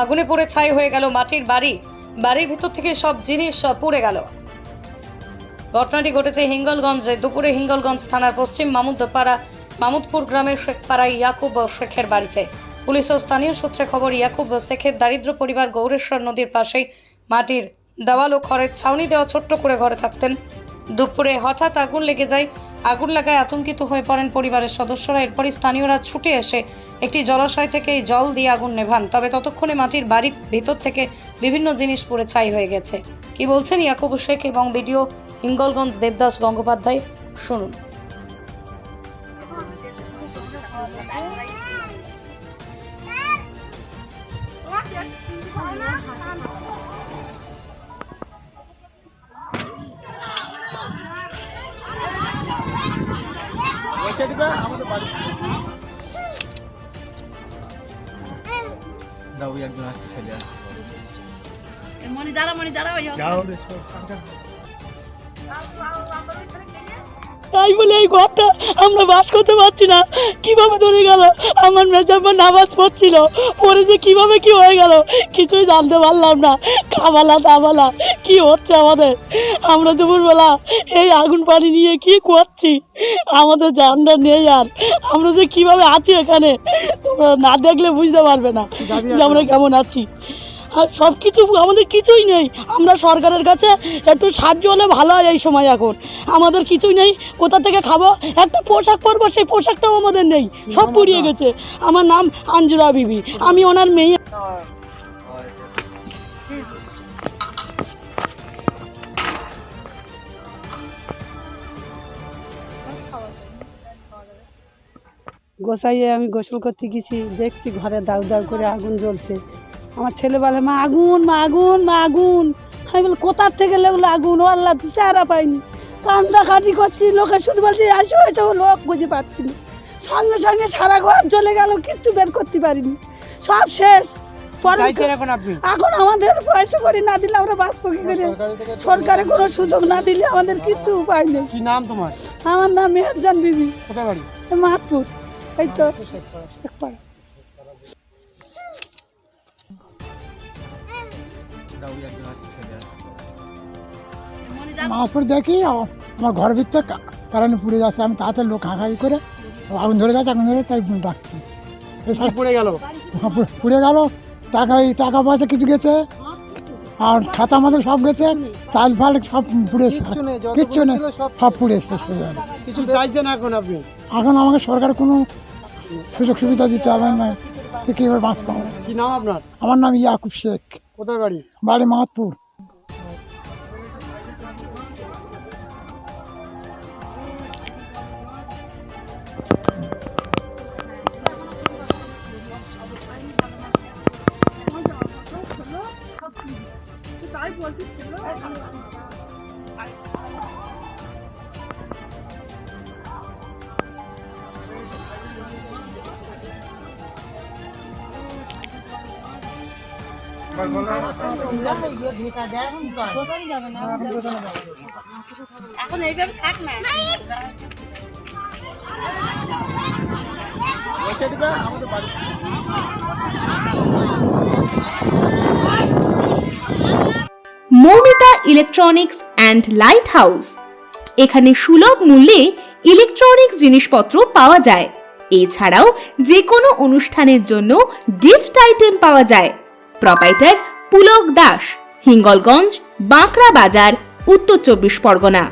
আগুনে পুড়ে ছাই হয়ে গেল মাটির বাড়ি। বাড়ির ভিতর থেকে সব জিনিস পুড়ে গেল। ঘটনাটি ঘটেছে হিঙ্গলগঞ্জে। দুপুরে হিঙ্গলগঞ্জ থানার পশ্চিম মামুদপাড়া, মামুদপুর গ্রামের শেখপাড়ায় ইয়াকুব শেখের বাড়িতে। পুলিশ ও স্থানীয় সূত্রে খবর, ইয়াকুব শেখের দারিদ্র পরিবার গৌরেশ্বর নদীর পাশেই মাটির দেওয়াল ও খড়ের ছাউনি দেওয়া ছোট্ট করে ঘরে থাকতেন। দুপুরে হঠাৎ আগুন লেগে যায় আগুন লাগায় আতঙ্কিত হয়ে পড়েন পরিবারের সদস্যরা। এরপরই স্থানীয়রা ছুটে এসে একটি জলাশয় থেকে এই জল দিয়ে আগুন নেভান। তবে ততক্ষণে মাটির বাড়ির ভিতর থেকে বিভিন্ন জিনিস পুড়ে ছাই হয়ে গেছে। কি বলছেন ইয়াকুব শেখ এবং ভিডিও হিঙ্গলগঞ্জ দেবদাস গঙ্গোপাধ্যায়? শুনুন। দাও ওই একজন আসছে ছেলে আসছে। মনি দাঁড়া মনি দাঁড়া তাই বলে এই ঘরটা আমরা বাস করতে পারছি না। কীভাবে ধরে গেল? আমার মেজাম্মা নামাজ পড়ছিল। পরে যে কীভাবে কি হয়ে গেল কিছুই জানতে পারলাম না। খাবালা দাবালা কি হচ্ছে আমাদের? আমরা দুপুরবেলা এই আগুন পানি নিয়ে কি করছি? আমাদের জানটা নেই আর। আমরা যে কীভাবে আছি এখানে তোমরা না দেখলে বুঝতে পারবে না যে আমরা কেমন আছি। আর সব কিছু আমাদের কিছুই নেই। আমরা সরকারের কাছে একটু সাহায্য হলে ভালো হয় এই সময় এখন। আমাদের কিছুই নেই। কোথা থেকে খাব? একটা পোশাক পরবো সেই পোশাকটাও আমাদের নেই। সব পুড়িয়ে গেছে। আমার নাম আঞ্জুরা বিবি। আমি ওনার মেয়ে। গোসাইয়ে আমি গোসল করতে গেছি। দেখছি ঘরে দাউ দাউ করে আগুন জ্বলছে। আমার ছেলে বলে মা আগুন মা আগুন মা আগুন। আমি বলি কোথার থেকে লাগল আগুন? ও আল্লাহ তো চারা পাইনি কান্দা কাটি করছি লোকে শুধু বলছি আসো এসো লোক খুঁজে পাচ্ছি না। সঙ্গে সঙ্গে সারা ঘর জ্বলে গেল কিচ্ছু বের করতে পারিনি। সব শেষ। এখন আমাদের পয়সা করে না দিলে আমরা বাঁচবো কি করে সরকারে কোনো সুযোগ না দিলে আমাদের কিচ্ছু উপায় নেই। কি নাম তোমার? আমার নাম মেহেরজান বিবি। মাহপুর এই তো শেখপাড়া মাহপুর দেখি আমার ঘর ভিতরে কারেন্ট পুড়ে যাচ্ছে আমি তাড়াতাড়ি লোক হাঁকাই করে আগুন ধরে গেছে আগুন ধরে তাই ডাকছি। পড়ে গেল। পুড়ে- পুড়ে গেল। টাকা টাকা পয়সা কিছু গেছে আর খাতা আমাদের সব গেছে চাল ফাল সব পুড়ে কিচ্ছু নেই সব পুড়ে শেষ হয়ে গেল। কিছু চাইছেন এখন আপনি? এখন আমাকে সরকার কোনো সুযোগ সুবিধা দিতে হবে না। তো কীভাবে বাঁচবো আমরা? কি নাম আপনার আমার নাম ইয়াকুব শেখ কোথায় বাড়ি বাড়ি মাহাতপুর এখন এইভাবে থাক না। আমাদের বাড়ি। Moumita electronics and light house এখানে সুলভ মূল্যে ইলেকট্রনিক্স জিনিসপত্র পাওয়া যায়। এছাড়াও যে কোনো অনুষ্ঠানের জন্য গিফট আইটেম পাওয়া যায়। প্রপাইটার পুলক দাস হিঙ্গলগঞ্জ বাঁকড়া বাজার উত্তর চব্বিশ পরগনা।